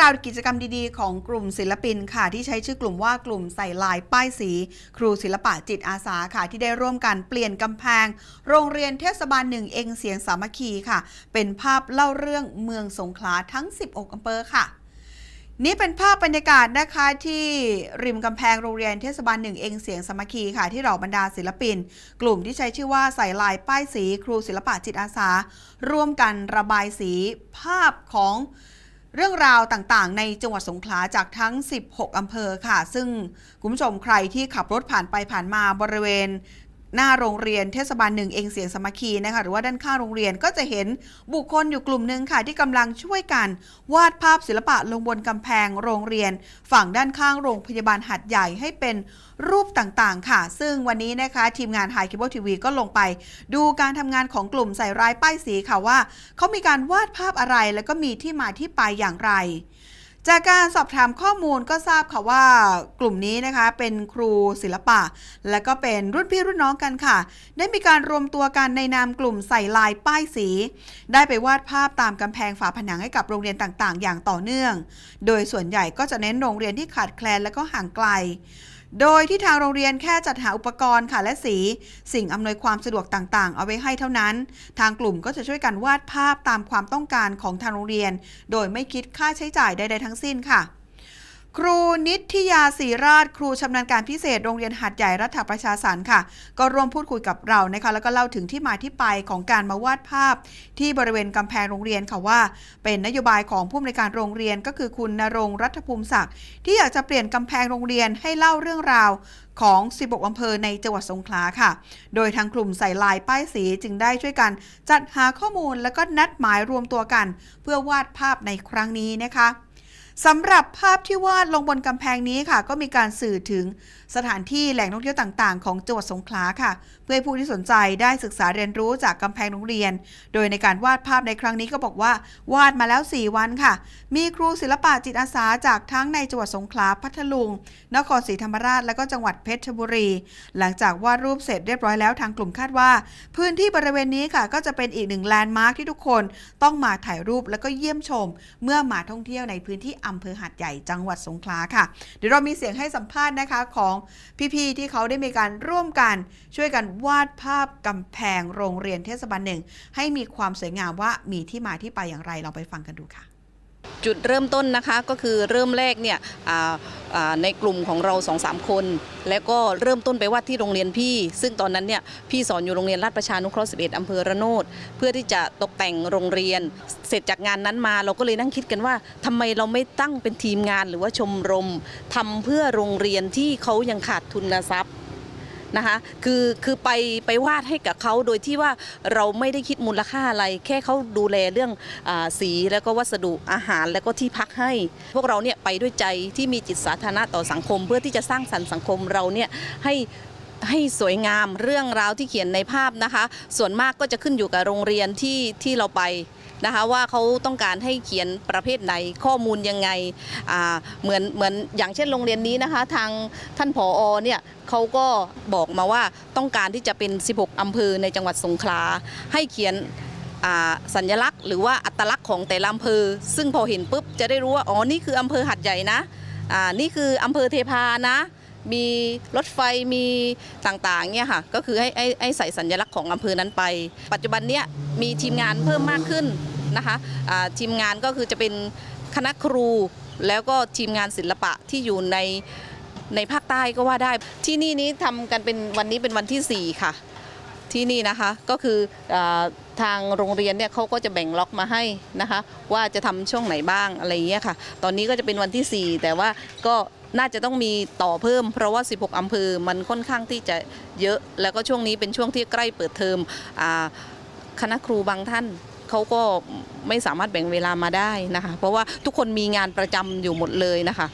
ราวกิจกรรมดีๆ ของกลุ่มศิลปินค่ะ ที่ใช้ชื่อกลุ่มว่ากลุ่มใส่ลายป้ายสี ครูศิลปะจิตอาสาค่ะ ที่ได้ร่วมกันเปลี่ยนกำแพง โรงเรียนเทศบาลหนึ่งเองเสียงสามัคคีค่ะ เป็นภาพเล่าเรื่องเมืองสงขลาทั้ง 16อำเภอค่ะนี่เป็นภาพบรรยากาศนะคะที่ริมกำแพงโรงเรียนเทศบาลหนึ่งเองเสียงสามัคคีค่ะ ที่เหล่าบรรดาศิลปิน กลุ่มที่ใช้ชื่อว่าใส่ลายป้ายสี ครูศิลปะจิตอาสา ร่วมกันระบายสีภาพของ เรื่องราวต่างๆ ในจังหวัดสงขลาจากทั้ง 16 อำเภอค่ะ ซึ่งคุณผู้ชมใครที่ขับรถผ่านไปผ่านมาบริเวณ หน้าโรงเรียนเทศบาลหนึ่งเองเสียงสมัคคีนะคะหรือว่าด้านข้างโรงเรียนก็จะเห็นบุคคลอยู่กลุ่มหนึ่งค่ะที่กำลังช่วยกันวาดภาพศิลปะลงบนกำแพงโรงเรียน ฝั่งด้านข้างโรงพยาบาลหัดใหญ่ให้เป็นรูปต่างๆ ค่ะ ซึ่งวันนี้นะคะ ทีมงานไฮคิบทีวีก็ลงไป ดูการทำงานของกลุ่มใส่ร้ายป้ายสีค่ะว่าเขามีการวาดภาพอะไรแล้วก็มีที่มาที่ไปอย่างไร จากการสอบถามข้อมูลก็ทราบค่ะว่ากลุ่มนี้นะคะเป็นครูศิลปะ และก็เป็นรุ่นพี่รุ่นน้องกันค่ะ ได้มีการรวมตัวกันในนามกลุ่มใส่ลายป้ายสี ได้ไปวาดภาพตามกำแพงฝาผนังให้กับโรงเรียนต่างๆ อย่างต่อเนื่อง โดยส่วนใหญ่ก็จะเน้นโรงเรียนที่ขาดแคลนและก็ห่างไกล โดยที่ทางโรงเรียนแค่จัดหาอุปกรณ์ค่ะและสี สิ่งอำนวยความสะดวกต่างๆ เอาไว้ให้เท่านั้น ทางกลุ่มก็จะช่วยกันวาดภาพตามความต้องการของทางโรงเรียน โดยไม่คิดค่าใช้จ่ายใดๆทั้งสิ้นค่ะ ครูนิตยาศรีราช ครูชำนาญการพิเศษโรงเรียนหัดใหญ่รัฐประชาสรรค์ค่ะ ก็ร่วมพูดคุยกับเรานะคะแล้วก็เล่าถึงที่มาที่ไปของการมาวาดภาพ ที่บริเวณกำแพงโรงเรียนค่ะว่า เป็นนโยบายของผู้อำนวยการโรงเรียนก็คือคุณนรงรัฐภูมิศักดิ์ที่อยากจะเปลี่ยนกำแพงโรงเรียนให้เล่าเรื่องราวของ 16 อำเภอในจังหวัดสงขลาค่ะ โดยทางกลุ่มใส่ลายป้ายสีจึงได้ช่วยกัน จัดหาข้อมูลแล้วก็นัดหมายรวมตัวกัน เพื่อวาดภาพในครั้งนี้นะคะ สำหรับภาพที่วาดลงบนกำแพงนี้ค่ะ ก็มีการสื่อถึงสถานที่แหล่งท่องเที่ยวต่างๆ ของจังหวัดสงขลาค่ะ เพื่อให้ผู้ที่สนใจได้ศึกษาเรียนรู้จากกำแพงโรงเรียน โดยในการวาดภาพในครั้งนี้ก็บอกว่า วาดมาแล้ว 4 วันค่ะ มีครูศิลปะจิตอาสาจากทั้งในจังหวัดสงขลาพัทลุง นครศรีธรรมราชและก็จังหวัดเพชรบุรี หลังจากวาดรูปเสร็จเรียบร้อยแล้วทางกลุ่มคาดว่า พื้นที่บริเวณนี้ค่ะ ก็จะเป็นอีกหนึ่งแลนด์มาร์คที่ทุกคน ต้องมาถ่ายรูปแล้วก็เยี่ยมชม เมื่อมาท่องเที่ยวในพื้นที่อำเภอหาดใหญ่จังหวัดสงขลาค่ะ เดี๋ยวเรามีเสียงให้สัมภาษณ์นะคะของพี่ๆที่เขาได้มีการร่วมกันช่วยกันวาดภาพกำแพงโรงเรียนเทศบาลหนึ่งให้มีความสวยงามว่ามีที่มาที่ไปอย่างไรเราไปฟังกันดูค่ะ จุดเริ่มต้นนะคะก็คือเริ่มแรกเนี่ยในกลุ่มของเรา2องสามคน แล้วก็เริ่มต้นไปวาดที่โรงเรียนพี่ ซึ่งตอนนั้นเนี่ยพี่สอนอยู่โรงเรียนราชประชานุเคราะห์11อำเภอระโนดเพื่อที่จะตกแต่งโรงเรียน เสร็จจากงานนั้นมาเราก็เลยนั่งคิดกันว่าทำไมเราไม่ตั้งเป็นทีมงานหรือว่าชมรมทำเพื่อโรงเรียนที่เขายังขาดทุนทรัพย์ นะคะคือคือไปไปวาดให้กับเขาโดยที่ว่าเราไม่ได้คิดมูลค่าอะไร แค่เขาดูแลเรื่องอสีแล้วก็วัสดุอาหารแล้วก็ที่พักให้ พวกเราเนี่ยไปด้วยใจที่มีจิตสาธารณะต่อสังคม เพื่อที่จะสร้างสรรค์สังคมเราเนี่ยให้ให้สวยงามเรื่องราวที่เขียนในภาพนะคะ ส่วนมากก็จะขึ้นอยู่กับโรงเรียนที่ที่เราไป นะคะว่าเขาต้องการให้เขียนประเภทไหนข้อมูลยังไงเหมือนเหมือนอย่างเช่นโรงเรียนนี้นะคะทางท่านผอเนี่ยเขาก็บอกมาว่าต้องการที่จะเป็น 16 อำเภอในจังหวัดสงขลาให้เขียนสัญลักษณ์หรือว่าอัตลักษณ์ของแต่ละอำเภอ ซึ่งพอเห็นปุ๊บจะได้รู้ว่า อ๋อ นี่คืออำเภอหัดใหญ่นะ นี่คืออำเภอเทพานะ มีรถไฟมีต่างๆเนี่ยค่ะก็คือให้ให้ให้ใส่สัญลักษณ์ของอำเภอนั้นไป ปัจจุบันเนี้ยมีทีมงานเพิ่มมากขึ้นนะคะทีมงานก็คือจะเป็นคณะครู แล้วก็ทีมงานศิลปะที่อยู่ในในภาคใต้ก็ว่าได้ ที่นี่นี้ทำกันเป็นวันนี้เป็นวันที่ 4 ค่ะ ที่นี่นะคะก็คืออทางโรงเรียนเนี่ยเขาก็จะแบ่งล็อกมาให้นะคะ ว่าจะทำช่วงไหนบ้างอะไรเงี้ยค่ะ ตอนนี้ก็จะเป็นวันที่ 4 แต่ว่าก็ น่าจะต้องมีต่อเพิ่ม เพราะว่า 16 อำเภอมันค่อนข้างที่จะเยอะ แล้วก็ช่วงนี้เป็นช่วงที่ใกล้เปิดเทอมคณะครูบางท่านเขาก็ไม่สามารถแบ่งเวลามาได้นะคะ เพราะว่าทุกคนมีงานประจำอยู่หมดเลยนะคะ